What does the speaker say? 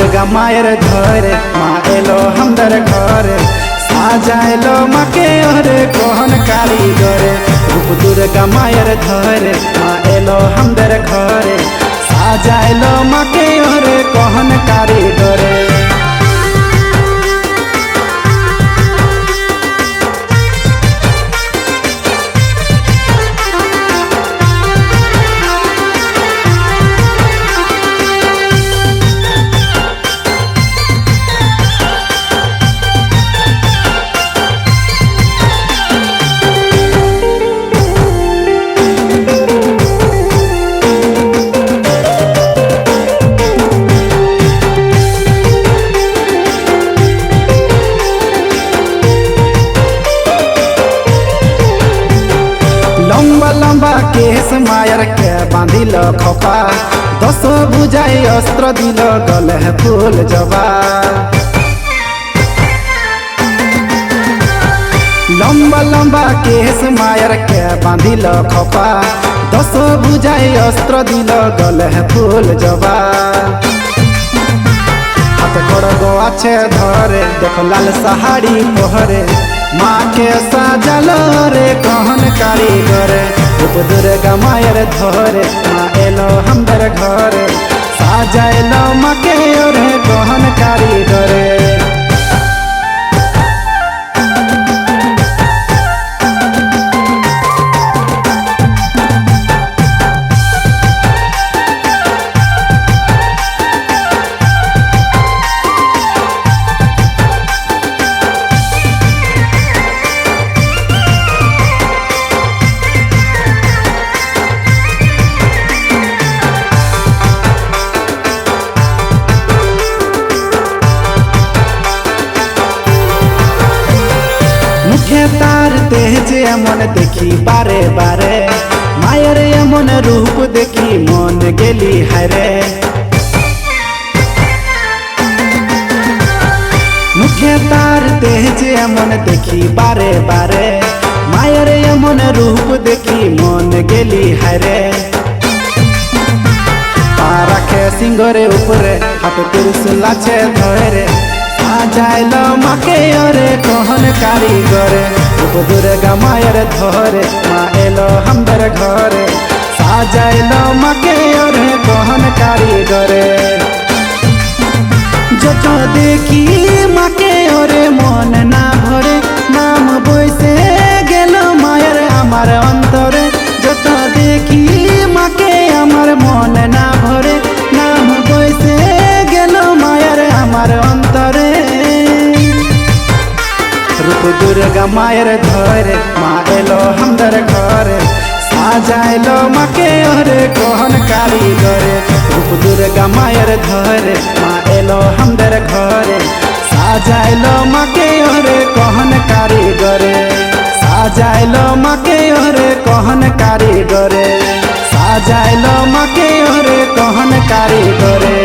দুর্গা মায়ের ধরে মা এলো আমাদের ঘরে সাজাইলো মাকে ওরে কোহন কারিগরে। রূপ দুর্গা মায়ের ধরে মা এলো আমাদের ঘরে। লম্বা লম্বা কেস মায়ের কে বাঁধিল খপা। দশ বুঝাই অস্ত্র দিল গলে ফুল জবা। লম্বা লম্বা কেস মায়ের কে বাঁধিল খপা। দশ বুঝাই অস্ত্র দিল গলে ফুল জবা। হাত খড়গ আছে ধরে, দেখো লাল সাহাড়ি পহরে। মাকে সাজালো রে কহন কারিগরে। রূপ দুর্গা মায়ের ধরে মা এলো আমাদের ঘরে। সাজাইলো এমন দেখি বারে বারে। মায়ের এমন রূপ দেখি মন গেলি হারে মুখে তার তেজ এমন দেখি বারে বারে। মায়ের এমন রূপ দেখি মন গেলি হারে রাখে সিংহরে উপরে, হাত ত্রিশুল আছে ধরে। সাজাইল মাকে ওরে কহন কারিগরে রূপ দুর্গা মায়ের ধরে মা এলো আমাদের ঘরে সাজাইল মাকে ওরে কহন কারিগরে যত দুর্গা মায়ের ধরে মা এলো আমাদের ঘরে, সাজাইলো মাকে ওরে কোহন কারিগরে। রূপ দুর্গা মায়ের ধরে মা এলো আমাদের ঘরে, সাজাইলো মাকে ওরে কোহন কারিগরে। সাজাইলো মাকে ওরে কোহন কারিগরে, সাজাইলো মাকে ওরে কোহন কারিগরে।